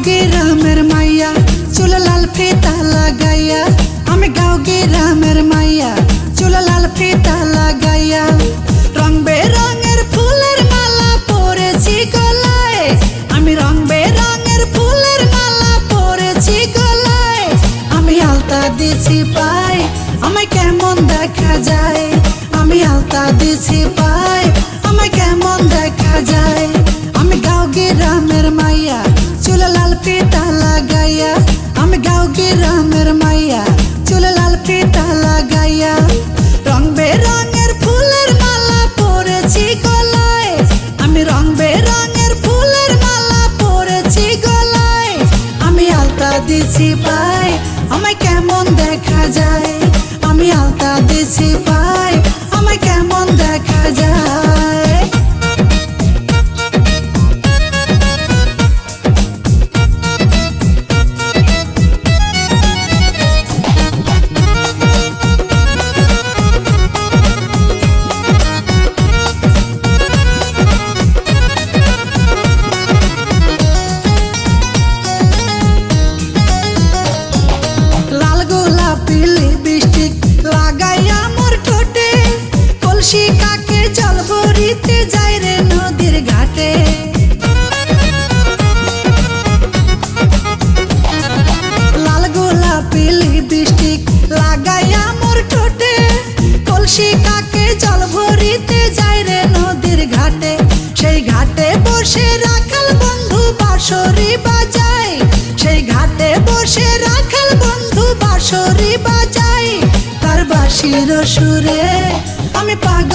গাওগে রামের মাইয়া, চুল লাল ফিতা লাগাইয়া। আমি গাওগে রামের মাইয়া, চুল লাল ফিতা লাগাইয়া। রং বেরঙের ফুলের মালা পরেছি গলায়। আমি রং বেরঙের ফুলের মালা পরেছি গলায়। আমি আলতা দিছি পাই, আমায় কেমন দেখা যায়? আমি আলতা দিছি পাই, আমায় কেমন দেখা যায়? আমি গাওগে রামের মাইয়া চুলা লাল ফিতা লাগাইয়া, আমি গাঁও গ্রামের মাইয়া? চুলা লাল ফিতা লাগাইয়া, রং বেরঙের ফুলের মালা পরেছি গলায়। আমি রং বেরঙের ফুলের মালা পরেছি গলায়। আমি আলতা দিছি পাই আমায় কেমন দেখা যায়? আমি আলতা দিছি পাই সেই ঘাটে বসে রাখাল বন্ধু বাঁশরি বাজায়। সেই ঘাটে বসে রাখাল বন্ধু বাঁশরি বাজায়। তার সুরে আমি তার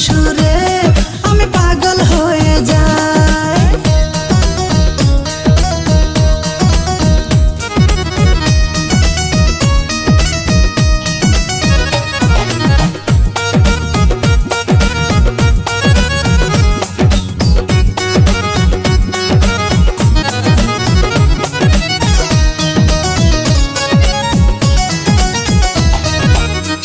বাঁশির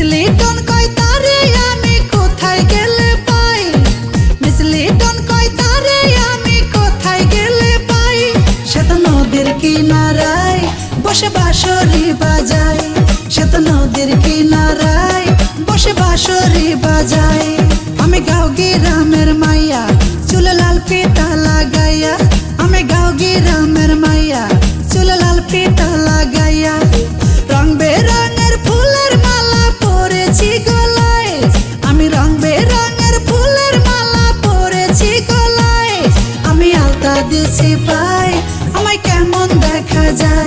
মিসলি টন কয়, তারে আমি কোথায় গেলে পাই? মিসলি টন কয়, তারে আমি কোথায় গেলে পাই? সে তো নদীর কিনারায় বসে বাঁশরি বাজায়। সে তো নদীর কিনারায় বসে বাঁশরি বাজায়। আমি গাও গ্রামের মাইয়া, চুলে লাল ফিতা লাগাইয়া। আমি গাও গ্রামের মাইয়া, চুলে লাল ফিতা কেমন দেখা যায়?